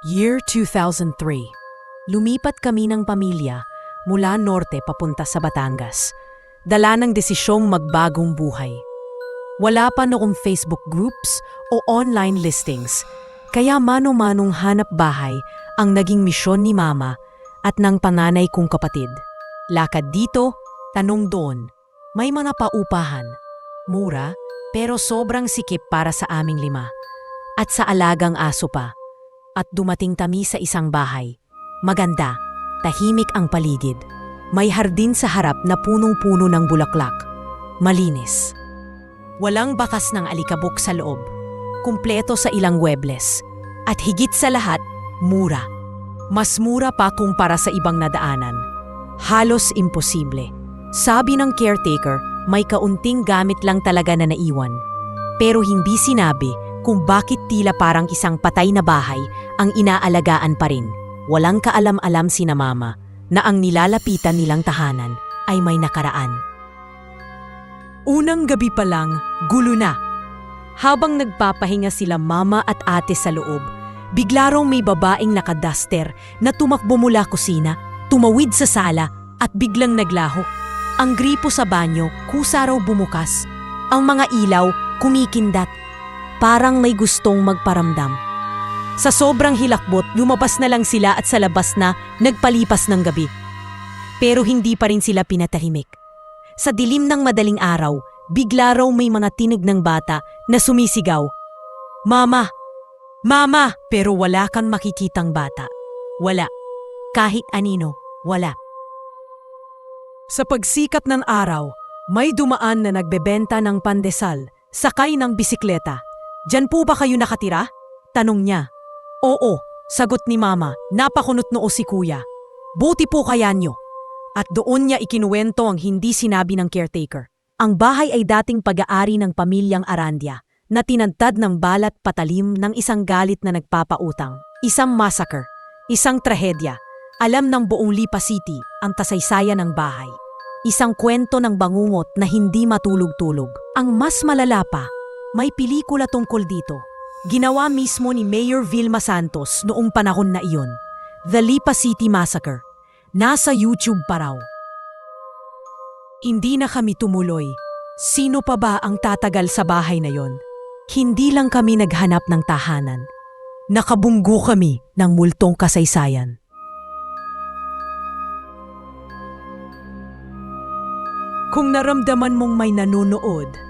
Year 2003. Lumipat kami ng pamilya mula norte papunta sa Batangas. Dala ng desisyong magbagong buhay. Wala pa noong Facebook groups o online listings, kaya mano-manong hanap bahay ang naging misyon ni Mama at ng panganay kong kapatid. Lakad dito, tanong doon. May mga paupahan. Mura, pero sobrang sikip para sa aming lima. At sa alagang aso pa. At dumating kami sa isang bahay. Maganda, tahimik ang paligid. May hardin sa harap na punong-puno ng bulaklak. Malinis. Walang bakas ng alikabok sa loob. Kumpleto sa ilang webles. At higit sa lahat, mura. Mas mura pa kumpara sa ibang nadaanan. Halos imposible. Sabi ng caretaker, may kaunting gamit lang talaga na naiwan. Pero hindi sinabi kung bakit tila parang isang patay na bahay ang inaalagaan pa rin. Walang kaalam-alam si na mama na ang nilalapitan nilang tahanan ay may nakaraan. Unang gabi pa lang, gulo na. Habang nagpapahinga sila mama at ate sa loob, bigla raw may babaeng nakadaster na tumakbo mula kusina, tumawid sa sala at biglang naglaho. Ang gripo sa banyo, kusa raw bumukas. Ang mga ilaw, kumikindat. Parang may gustong magparamdam. Sa sobrang hilakbot, lumabas na lang sila at sa labas na nagpalipas ng gabi. Pero hindi pa rin sila pinatahimik. Sa dilim ng madaling araw, bigla raw may mga tinig ng bata na sumisigaw. Mama! Mama! Pero wala kang makikitang bata. Wala. Kahit anino, wala. Sa pagsikat ng araw, may dumaan na nagbebenta ng pandesal, sakay ng bisikleta. Diyan po ba kayo nakatira? Tanong niya. Oo, sagot ni mama, napakunot noo si kuya. Buti po kaya nyo. At doon niya ikinuwento ang hindi sinabi ng caretaker. Ang bahay ay dating pag-aari ng pamilyang Arandia na tinantad ng balat patalim ng isang galit na nagpapautang. Isang massacre, isang trahedya. Alam ng buong Lipa City ang kasaysayan ng bahay. Isang kwento ng bangungot na hindi matulog-tulog. Ang mas malala pa, may pelikula tungkol dito. Ginawa mismo ni Mayor Vilma Santos noong panahon na iyon. The Lipa City Massacre. Nasa YouTube pa raw. Hindi na kami tumuloy. Sino pa ba ang tatagal sa bahay na yon? Hindi lang kami naghanap ng tahanan. Nakabunggo kami ng multong kasaysayan. Kung naramdaman mong may nanonood